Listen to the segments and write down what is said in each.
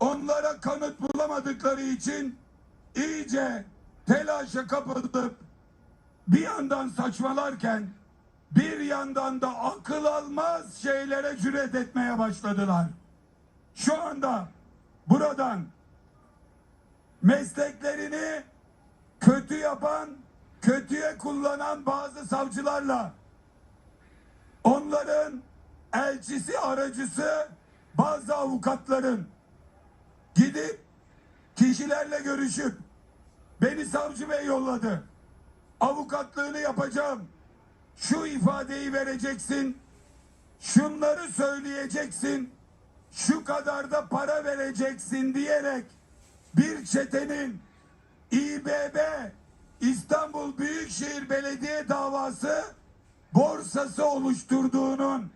onlara kanıt bulamadıkları için iyice telaşa kapılıp bir yandan saçmalarken bir yandan da akıl almaz şeylere cüret etmeye başladılar. Şu anda buradan mesleklerini kötü yapan, kötüye kullanan bazı savcılarla onların elçisi, aracısı bazı avukatların gidip kişilerle görüşüp beni savcı bey yolladı. Avukatlığını yapacağım. Şu ifadeyi vereceksin. Şunları söyleyeceksin. Şu kadar da para vereceksin diyerek bir çetenin İBB İstanbul Büyükşehir Belediye davası borsası oluşturduğunun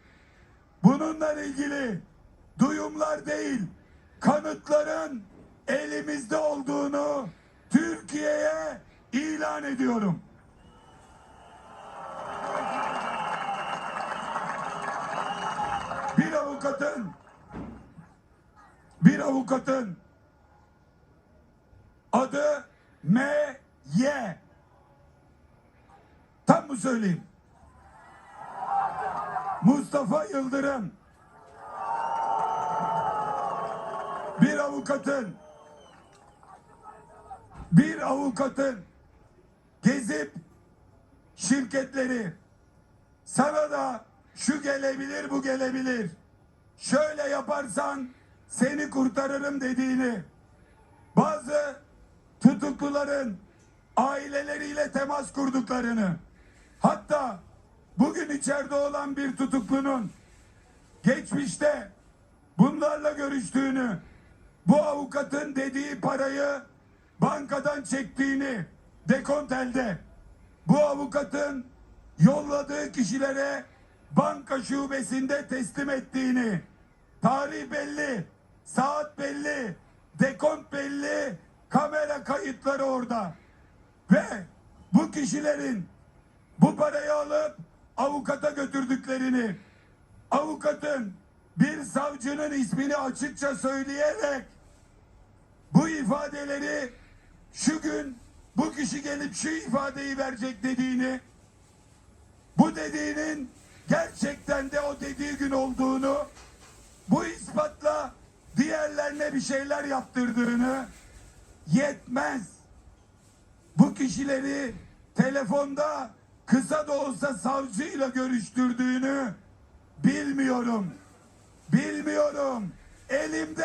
bununla ilgili duyumlar değil kanıtların elimizde olduğunu Türkiye'ye ilan ediyorum. Bir avukatın bir avukatın adı M.Y. Tam mı söyleyeyim? Mustafa Yıldırım. Bir avukatın bir avukatın gezip şirketleri sana da şu gelebilir bu gelebilir. Şöyle yaparsan seni kurtarırım dediğini bazı tutukluların aileleriyle temas kurduklarını hatta bugün içeride olan bir tutuklunun geçmişte bunlarla görüştüğünü bu avukatın dediği parayı bankadan çektiğini dekontelde bu avukatın yolladığı kişilere banka şubesinde teslim ettiğini tarih belli saat belli dekont belli kamera kayıtları orada. Ve bu kişilerin bu parayı alıp avukata götürdüklerini avukatın bir savcının ismini açıkça söyleyerek bu ifadeleri şu gün bu kişi gelip şu ifadeyi verecek dediğini bu dediğinin gerçekten de o dediği gün olduğunu bu ispatla diğerlerine bir şeyler yaptırdığını yetmez. Bu kişileri telefonda kısa da olsa savcıyla görüştürdüğünü bilmiyorum. Bilmiyorum. Elimde